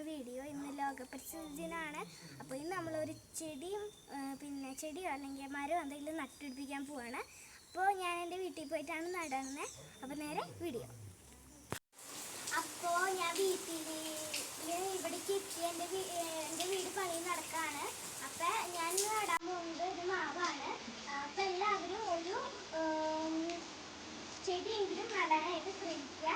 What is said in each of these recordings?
പരിസ്ഥിതി ദിനമാണ് അപ്പോൾ ഇന്ന് നമ്മളൊരു ചെടിയും പിന്നെ ചെടിയോ അല്ലെങ്കിൽ മരമോ എന്തെങ്കിലും നട്ടുപിടിപ്പിക്കാൻ പോവാണ്. അപ്പോൾ ഞാൻ എന്റെ വീട്ടിൽ പോയിട്ടാണ് നടുന്നത് അപ്പോൾ നേരെ വീഡിയോ. അപ്പോൾ ഞാൻ വീട്ടിൽ ഇവിടേക്ക് എത്തി എന്റെ എന്റെ വീട് പണി നടക്കാണ് അപ്പം ഞാൻ ഇന്ന് നടാൻ പോകുന്നത് ഒരു മാവാണ് അപ്പം എല്ലാവരും ഒരു ഉം, ചെടിയെങ്കിലും നടാനായിട്ട് ശ്രമിക്കുക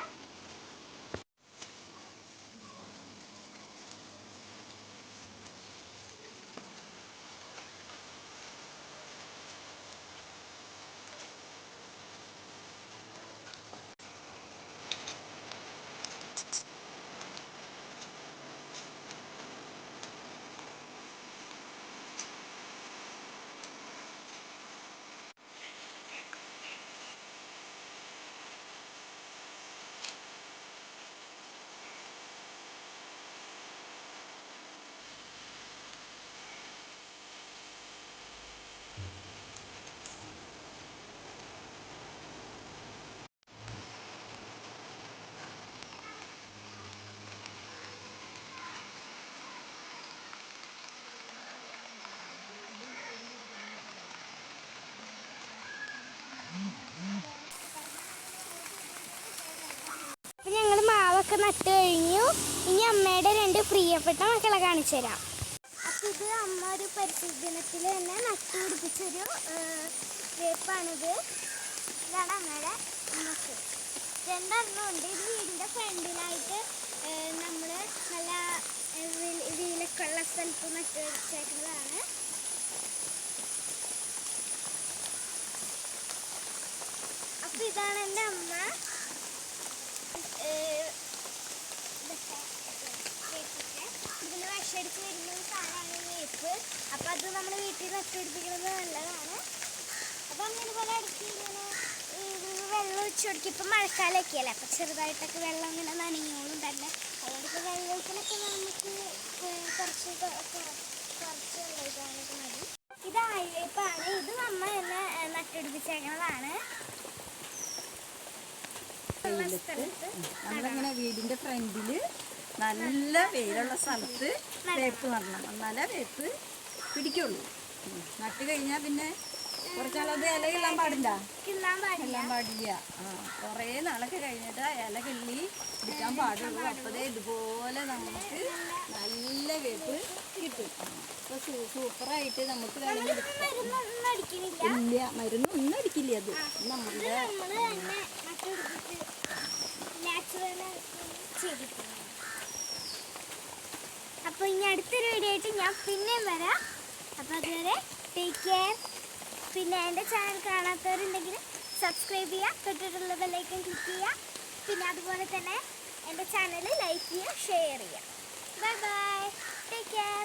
അപ്പം ഞങ്ങൾ മാവൊക്കെ നട്ട് കഴിഞ്ഞു. ഇനി അമ്മയുടെ രണ്ട് പ്രിയപ്പെട്ട മക്കളെ കാണിച്ചു തരാം. അപ്പം ഇത് അമ്മ ഒരു പരിസ്ഥിതി ദിനത്തിൽ തന്നെ നട്ടു പിടിപ്പിച്ചൊരു വേപ്പാണിത്. ഇതാണ് അമ്മയുടെ അമ്മയ്ക്ക്. രണ്ടെണ്ണം ഉണ്ട്. ഇത് വീടിന്റെ ഫ്രണ്ടിലായിട്ട് നമ്മൾ നല്ല വീലൊക്കെ ഉള്ള സ്ഥലത്ത് നട്ട് വെച്ചേക്കുന്നതാണ്. അപ്പം ഇതാണ് എന്റെ അമ്മ. ഇതിന് വിഷടിച്ച് വരുന്ന സാധനമാണ് വേപ്പ്. അപ്പം അത് നമ്മൾ വീട്ടിൽ നട്ടുപിടിപ്പിക്കുന്നത് നല്ലതാണ്. അപ്പം അങ്ങനെ പോലെ ഇടയ്ക്ക് ഇങ്ങനെ വെള്ളം ഒഴിച്ചു കൊടുക്കും. ഇപ്പം മഴക്കാലമൊക്കെ അല്ലേ അപ്പം ചെറുതായിട്ടൊക്കെ വെള്ളം ഇങ്ങനെ നനഞ്ഞോളും തന്നെ. അതുകൊണ്ട് വെള്ളം ഒഴിക്കലൊക്കെ നമുക്ക് കുറച്ച് കുറച്ച് വെള്ളം മതി. ഇത് ആയിവേപ്പാണ് ഇത് നമ്മൾ ഏഹ് നട്ടുപിടിപ്പിച്ചേക്കുന്നതാണ്. സ്ഥലത്ത് നമ്മളിങ്ങനെ വീടിന്റെ ഫ്രണ്ടിൽ നല്ല വെയിലുള്ള സ്ഥലത്ത് വേപ്പ് നടണം എന്നാലേ വേപ്പ് പിടിക്കുള്ളൂ. നട്ട് കഴിഞ്ഞാൽ പിന്നെ കുറച്ചാളത് ഇല കിള്ളാൻ പാടില്ല. കിള്ളാൻ പാടില്ല. ആ കുറേ നാളൊക്കെ കഴിഞ്ഞിട്ട് ഇല കിള്ളി പിടിക്കാൻ പാടുള്ളൂ. അപ്പോഴേ ഇതുപോലെ നമുക്ക് നല്ല വേപ്പ് കിട്ടും. അപ്പോൾ സൂപ്പറായിട്ട് നമുക്ക് വേണമെങ്കിൽ ഇല്ല മരുന്നൊന്നും അടിക്കില്ല അത്. നമ്മുടെ നമ്മൾ തന്നെ നട്ടുപിടിപ്പിച്ച് നാച്ചുറൽ ചെയ്തിട്ടുണ്ട് അപ്പോൾ ഇനി അടുത്തൊരു വീഡിയോ ആയിട്ട് ഞാൻ പിന്നെയും വരാം. അപ്പോൾ അതുവരെ ടേക്ക് കെയർ പിന്നെ എന്റെ ചാനൽ കാണാത്തവരുണ്ടെങ്കിൽ സബ്സ്ക്രൈബ് ചെയ്യുക തൊട്ടിട്ടുള്ള ബെല്ലൈക്കൻ ക്ലിക്ക് ചെയ്യുക. പിന്നെ അതുപോലെ തന്നെ എന്റെ ചാനൽ ലൈക്ക് ചെയ്യുക ഷെയർ ചെയ്യുക. Bye bye take care